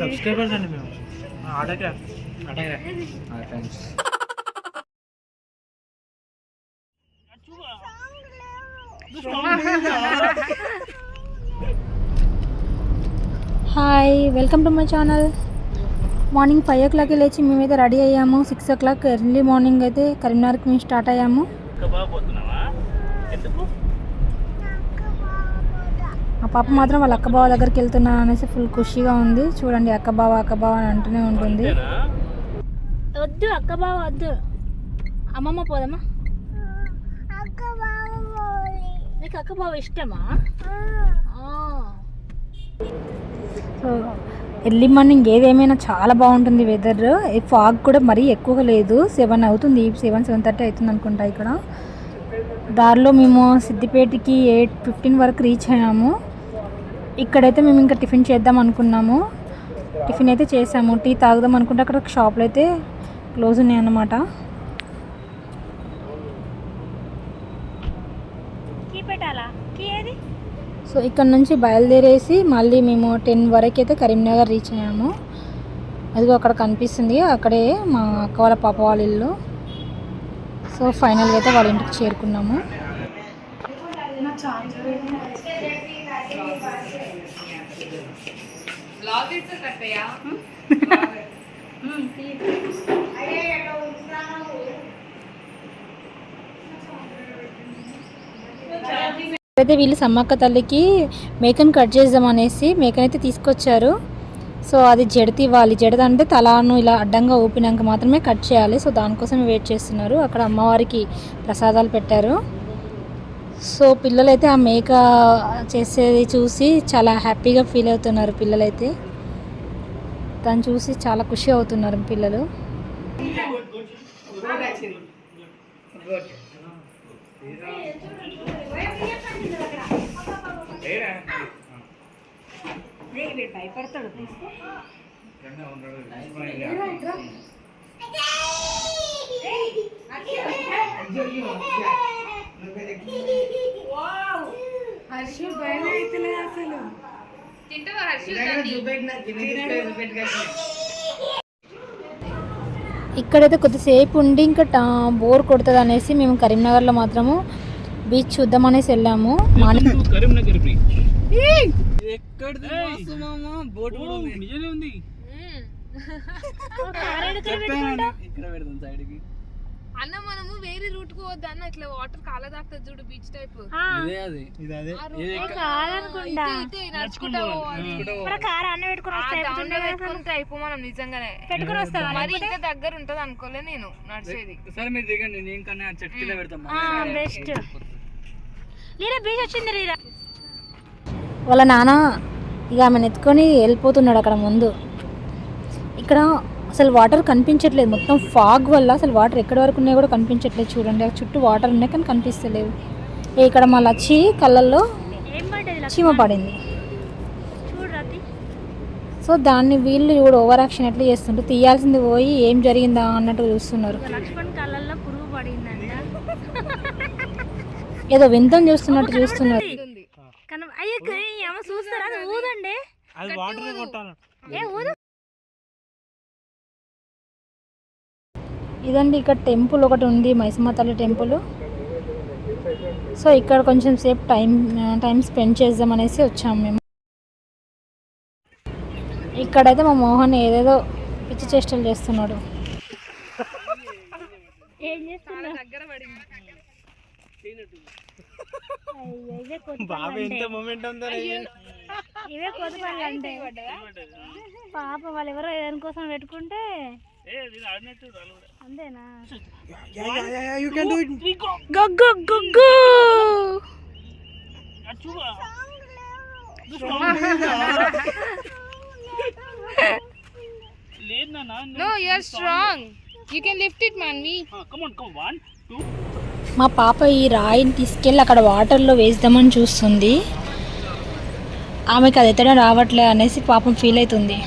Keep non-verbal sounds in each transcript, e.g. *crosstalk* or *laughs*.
Subscribers అండి మేము. Autograph. Autograph. Friends hi welcome to my channel morning five ఓ క్లాక్కి లేచి మేమైతే రెడీ అయ్యాము. Six o'clock early morning అయితే కరీంనగర్కి మేము స్టార్ట్ అయ్యాము. పాప మాత్రం వాళ్ళ అక్క బావ దగ్గరికి వెళ్తున్నా అనేసి ఫుల్ ఖుషిగా ఉంది. చూడండి అక్క బావ అక్క బావ అని అంటూనే ఉంటుంది. వద్దు అక్క బావ వద్దు. అమ్మమ్మ పోదమ్మా. నీకు అక్క బావ ఇష్టమా? సో ఎర్లీ మార్నింగ్ ఏదేమైనా చాలా బాగుంటుంది వెదర్ ఈ ఫాగ్ కూడా మరీ ఎక్కువగా లేదు. సెవెన్ అవుతుంది సెవెన్ సెవెన్ థర్టీ అవుతుంది అనుకుంటా ఇక్కడ. దారిలో మేము సిద్దిపేటకి ఎయిట్ ఫిఫ్టీన్ వరకు రీచ్ అయ్యాము. ఇక్కడైతే మేము ఇంకా టిఫిన్ చేద్దాం అనుకున్నాము. టిఫిన్ అయితే చేసాము. టీ తాగుదాం అనుకుంటే అక్కడ షాప్లో అయితే క్లోజ్ ఉన్నాయన్నమాట. సో ఇక్కడ నుంచి బయలుదేరేసి మళ్ళీ మేము టెన్ వరకు అయితే కరీంనగర్ రీచ్ అయ్యాము. అదిగో అక్కడ కనిపిస్తుంది. అక్కడే మా అక్క వాళ్ళ పాప వాళ్ళ ఇల్లు. సో ఫైనల్గా అయితే వాళ్ళ ఇంటికి చేరుకున్నాము. అయితే వీళ్ళు సమ్మక్క తల్లికి మేకను కట్ చేద్దాం అనేసి మేకనైతే తీసుకొచ్చారు. సో అది జడతి ఇవ్వాలి. జడత అంటే తలాను ఇలా అడ్డంగా ఊపినాక మాత్రమే కట్ చేయాలి. సో దానికోసం వెయిట్ చేస్తున్నారు. అక్కడ అమ్మవారికి ప్రసాదాలు పెట్టారు. సో పిల్లలైతే ఆ మేక చేసేది చూసి చాలా హ్యాపీగా ఫీల్ అవుతున్నారు పిల్లలైతే దాన్ని చూసి చాలా ఖుషి అవుతున్నారు పిల్లలు ఇక్కడైతే కొద్దిసేపు ఉండి ఇంకా టా- బోర్ కొడుతుంది అనేసి మేము కరీంనగర్లో మాత్రము బీచ్ చూద్దాం అనేసి వెళ్ళాము. Morning *laughs* Karimnagar beach. ఎక్కడిది బోట్ నిజమే ఉంది. ఇక్కడ పెడదాం సైడ్కి. అన్న మనము వేరే రూట్కు వద్దా అన్న. ఇట్లా వాటర్ కాల తాకుతుంది చూడు బీచ్ టైప్. ఇదే అది. ఇది అదే. ఇది కాదనుకుంటా. నడుచుకుంటా పోవాలి. కార్ అన్న పెట్టుకుని మనం నిజంగానే. పెట్టుకుని వస్తావా? మరి ఇంకా దగ్గర ఉంటది అనుకోలే నేను నడిచేది. సరే మీరు దిగండి. నేను కన్నా చెట్టు కింద పెడతాం బెస్ట్ లీరా బీచ్ వచ్చింది లీరా. వాళ్ళ నాన్న ఇక ఆమెను ఎత్తుకొని వెళ్ళిపోతున్నాడు అక్కడ ముందు. ఇక్కడ అసలు వాటర్ కనిపించట్లేదు. మొత్తం ఫాగ్ వల్ల అసలు వాటర్ ఎక్కడి వరకు ఉన్నాయో కూడా కనిపించట్లేదు చూడండి. చుట్టూ వాటర్ ఉన్నాయి కానీ కనిపిస్తలేవు. ఏ ఇక్కడ మా లచ్చి కళ్ళల్లో చీమ పడింది. సో దాన్ని వీళ్ళు కూడా ఓవర్ యాక్షన్ ఎట్లా చేస్తుంటారు తీయాల్సింది పోయి ఏం జరిగిందా అన్నట్టు చూస్తున్నారు. ఏదో వింతం చూస్తున్నట్టు చూస్తున్నారు. అది ఇదండి ఇక్కడ టెంపుల్ ఒకటి ఉంది మైసమ్మ తల్లి టెంపుల్. సో ఇక్కడ కొంచెం సేపు టైం టైం స్పెండ్ చేద్దాం అనేసి వచ్చాము మేము. ఇక్కడైతే మా మోహన్ ఏదేదో పిచ్చి చేష్టలు చేస్తున్నాడు. దగ్గర పడింది. బాబు ఎంత మూమెంట్ ఉందో ఇవే అంటే. పాప వాళ్ళు ఎవరో దానికోసం పెట్టుకుంటే. అంతేనా యూ కెన్ డు ఇట్ గగ్గు గగ్గు లేదు నాన్న no you are strong you can lift it man me come on come one two మా పాప ఈ రాయిని తీసుకెళ్ళి అక్కడ వాటర్లో వేద్దామని చూస్తుంది ఆమెకి అది ఎత్తడం రావట్లే అనేసి పాపం ఫీల్ అవుతుంది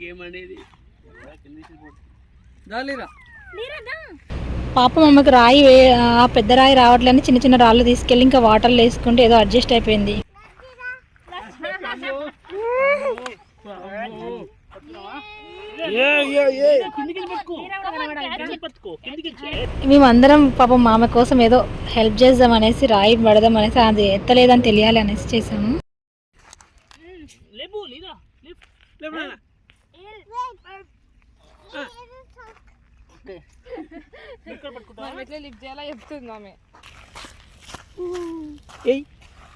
గేమ్ అనేది పాపం ఆమెకు రాయి పెద్ద రాయి రావట్లేని చిన్న చిన్న రాళ్ళు తీసుకెళ్ళి ఇంకా వాటర్లో వేసుకుంటే ఏదో అడ్జస్ట్ అయిపోయింది. మేమందరం పాపం మామ కోసం ఏదో హెల్ప్ చేద్దాం అనేసి రాయి పడదాం అనేసి అది ఎత్తలేదని తెలియాలి అనేసి చేసాము లేపు లేదా లేపు నాన్న. మనం ఎట్లా లిఫ్ట్ చేయాలో చెప్తుంది ఆమె ఏయ్.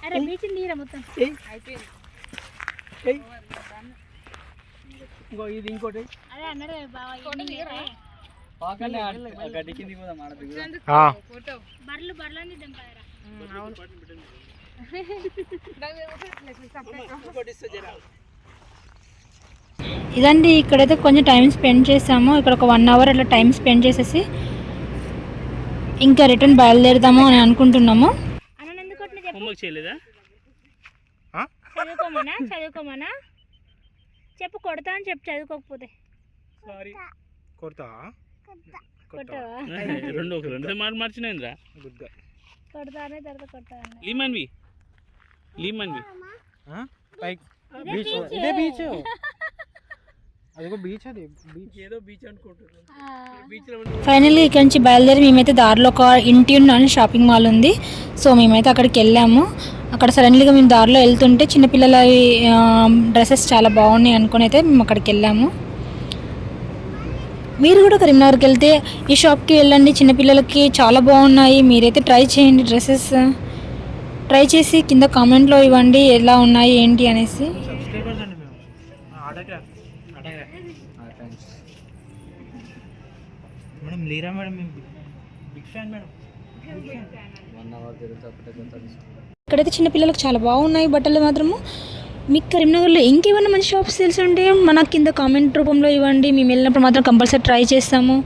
అరే బీచ్ నీరా మొత్తం? ఏయ్. అయిపోయింది. ఏయ్. ఇంకో ఇది ఇంకోటి. అదే అన్నాడు బర్రెలు బర్రెలని దింపారా అవును. ఇదండి ఇక్కడైతే కొంచెం టైం స్పెండ్ చేసాము. ఇక్కడ ఒక వన్ అవర్ అట్లా టైం స్పెండ్ చేసేసి ఇంకా రిటర్న్ బయలుదేరుదాము అని అనుకుంటున్నాము. చదువుకోమనా? చదువుకోమనా? చెప్పు కొడతా అని చెప్పు చదువుకోకపోతే. సారీ. కొడతావా? కొట్టావా? రెండు ఒక రెండు మాట మార్చినాయింద్రా గుడ్ కొడతానే తర్వాత కొడతా లీమన్వి. లీమన్వి. బీచ్. ఇదే బీచ్ అదిగో బీచ్ అది బీచ్ ఏదో బీచ్ అనుకుంటున్నాను బీచ్ ఫైనల్లీ ఇక్కడ నుంచి బయలుదేరి మేమైతే దారిలో ఒక ఇంటిన్ అని షాపింగ్ మాల్ ఉంది. సో మేమైతే అక్కడికి వెళ్ళాము. అక్కడ సడన్లీగా మేము దారిలో వెళ్తుంటే చిన్నపిల్లల డ్రెస్సెస్ చాలా బాగున్నాయి అనుకుని అయితే మేము అక్కడికి వెళ్ళాము. మీరు కూడా కరీంనగర్కి వెళ్తే ఈ షాప్కి వెళ్ళండి. చిన్నపిల్లలకి చాలా బాగున్నాయి. మీరైతే ట్రై చేయండి డ్రెస్సెస్. ట్రై చేసి కింద కామెంట్లో ఇవ్వండి. ఎలా ఉన్నాయి ఏంటి అనేసి. లేరా మేడం మేము? Big fan madam. ఇక్కడైతే చిన్నపిల్లలకు చాలా బాగున్నాయి బట్టలు మాత్రము. మీకు కరీంనగర్లో ఇంకేమైనా మంచి షాప్స్ తెలిసి ఉంటే మన కింద కామెంట్ రూపంలో ఇవ్వండి. మేము వెళ్ళినప్పుడు మాత్రం కంపల్సరీ ట్రై చేస్తాము.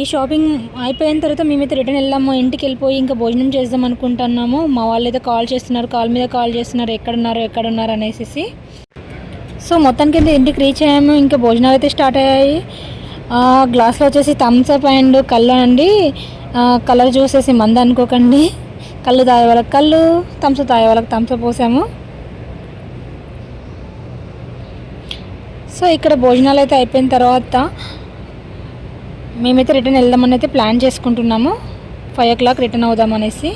ఈ షాపింగ్ అయిపోయిన తర్వాత మేమైతే రిటర్న్ వెళ్ళాము. ఇంటికి వెళ్ళిపోయి ఇంకా భోజనం చేద్దాం అనుకుంటున్నాము. మా వాళ్ళు అయితే కాల్ చేస్తున్నారు. కాల్ మీద కాల్ చేస్తున్నారు. ఎక్కడున్నారు ఎక్కడున్నారు అనేసి. సో మొత్తానికి అయితే ఇంటికి రీచ్ అయ్యాము. ఇంకా భోజనాలు అయితే స్టార్ట్ అయ్యాయి. గ్లాస్లో వచ్చేసి థమ్స్ అప్ అండ్ కళ్ళు అండి. కలర్ చూసేసి మంద అనుకోకండి. కళ్ళు తాగే వాళ్ళకి కళ్ళు థమ్స్ తాగే వాళ్ళకి థమ్స్ అప్ పోసాము. సో ఇక్కడ భోజనాలు అయితే అయిపోయిన తర్వాత మేమైతే రిటర్న్ వెళ్దామని అయితే ప్లాన్ చేసుకుంటున్నాము. ఫైవ్ ఓ క్లాక్ రిటర్న్ అవుదాం అనేసి.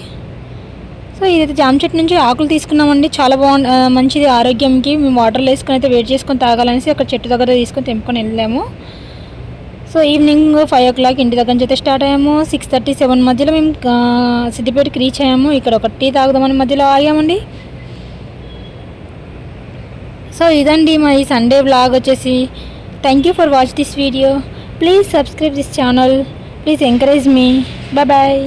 సో ఇదైతే జామ చెట్టు నుంచి ఆకులు తీసుకున్నామండి. చాలా బాగుంది మంచిది ఆరోగ్యంకి. మేము వాటర్లో వేసుకొని అయితే వెయిట్ చేసుకొని తాగాలనేసి అక్కడ చెట్టు దగ్గర తీసుకొని తెంపుకొని వెళ్ళాము. So evening five o'clock ఇంటి దగ్గర నుంచి అయితే స్టార్ట్ అయ్యాము. సిక్స్ థర్టీ సెవెన్ మధ్యలో మేము సిద్దిపేటకి రీచ్ అయ్యాము. ఇక్కడ ఒక టీ తాగుదామని మధ్యలో ఆగామండి. సో ఇదండి మా ఈ సండే బ్లాగ్ వచ్చేసి. Thank you for watch this video please subscribe this channel please encourage me bye